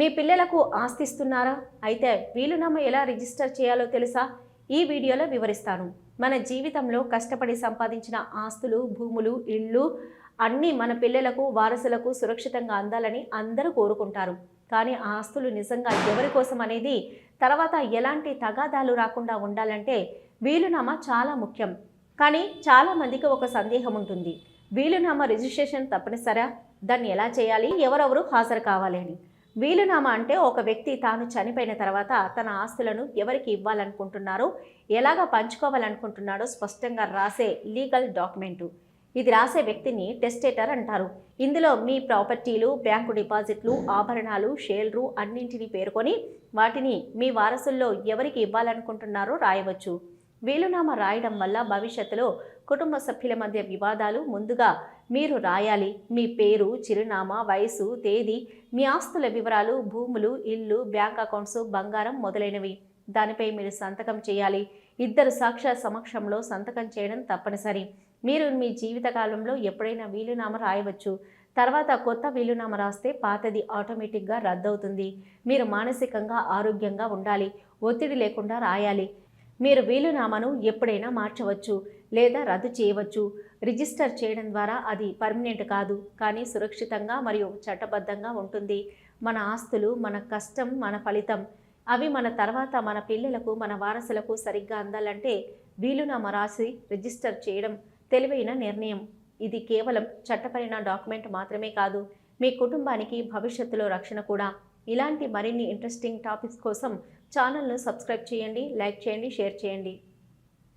మీ పిల్లలకు ఆస్తిస్తున్నారా? అయితే వీలునామా ఎలా రిజిస్టర్ చేయాలో తెలుసా? ఈ వీడియోలో వివరిస్తాను. మన జీవితంలో కష్టపడి సంపాదించిన ఆస్తులు భూములు ఇళ్ళు అన్నీ మన పిల్లలకు వారసులకు సురక్షితంగా అందాలని అందరూ కోరుకుంటారు. కానీ ఆ ఆస్తులు నిజంగా ఎవరి కోసం అనేది తర్వాత ఎలాంటి తగాదాలు రాకుండా ఉండాలంటే వీలునామా చాలా ముఖ్యం. కానీ చాలా మందికి ఒక సందేహం ఉంటుంది. వీలునామా రిజిస్ట్రేషన్ తప్పనిసరా? దాన్ని ఎలా చేయాలి? ఎవరెవరు హాజరు కావాలి అని. వీలునామా అంటే ఒక వ్యక్తి తాను చనిపోయిన తర్వాత తన ఆస్తులను ఎవరికి ఇవ్వాలనుకుంటున్నారో ఎలాగ పంచుకోవాలనుకుంటున్నాడో స్పష్టంగా రాసే లీగల్ డాక్యుమెంటు. ఇది రాసే వ్యక్తిని టెస్టేటర్ అంటారు. ఇందులో మీ ప్రాపర్టీలు బ్యాంకు డిపాజిట్లు ఆభరణాలు షేర్లు అన్నింటినీ పేర్కొని వాటిని మీ వారసుల్లో ఎవరికి ఇవ్వాలనుకుంటున్నారో రాయవచ్చు. వేలునామా రాయడం వల్ల భవిష్యత్తులో కుటుంబ సభ్యుల మధ్య వివాదాలు ముందుగా మీరు రాయాలి. మీ పేరు చిరునామా వయసు తేదీ మీ ఆస్తుల వివరాలు భూములు ఇల్లు బ్యాంక్ అకౌంట్స్ బంగారం మొదలైనవి. దానిపై మీరు సంతకం చేయాలి. ఇద్దరు సాక్ష్య సమక్షంలో సంతకం చేయడం తప్పనిసరి. మీరు మీ జీవితకాలంలో ఎప్పుడైనా వీలునామా రాయవచ్చు. తర్వాత కొత్త వీలునామా రాస్తే పాతది ఆటోమేటిక్గా రద్దవుతుంది. మీరు మానసికంగా ఆరోగ్యంగా ఉండాలి. ఒత్తిడి లేకుండా రాయాలి. మీరు వీలునామాను ఎప్పుడైనా మార్చవచ్చు లేదా రద్దు చేయవచ్చు. రిజిస్టర్ చేయడం ద్వారా అది పర్మనెంట్ కాదు కానీ సురక్షితంగా మరియు చట్టబద్ధంగా ఉంటుంది. మన ఆస్తులు మన కష్టం మన ఫలితం అవి మన తర్వాత మన పిల్లలకు మన వారసులకు సరిగ్గా అందాలంటే వీలునామా రాసి రిజిస్టర్ చేయడం తెలివైన నిర్ణయం. ఇది కేవలం చట్టపరమైన డాక్యుమెంట్ మాత్రమే కాదు మీ కుటుంబానికి భవిష్యత్తులో రక్షణ కూడా. ఇలాంటి మరిన్ని ఇంట్రెస్టింగ్ టాపిక్స్ కోసం ఛానల్ను సబ్స్క్రైబ్ చేయండి లైక్ చేయండి షేర్ చేయండి.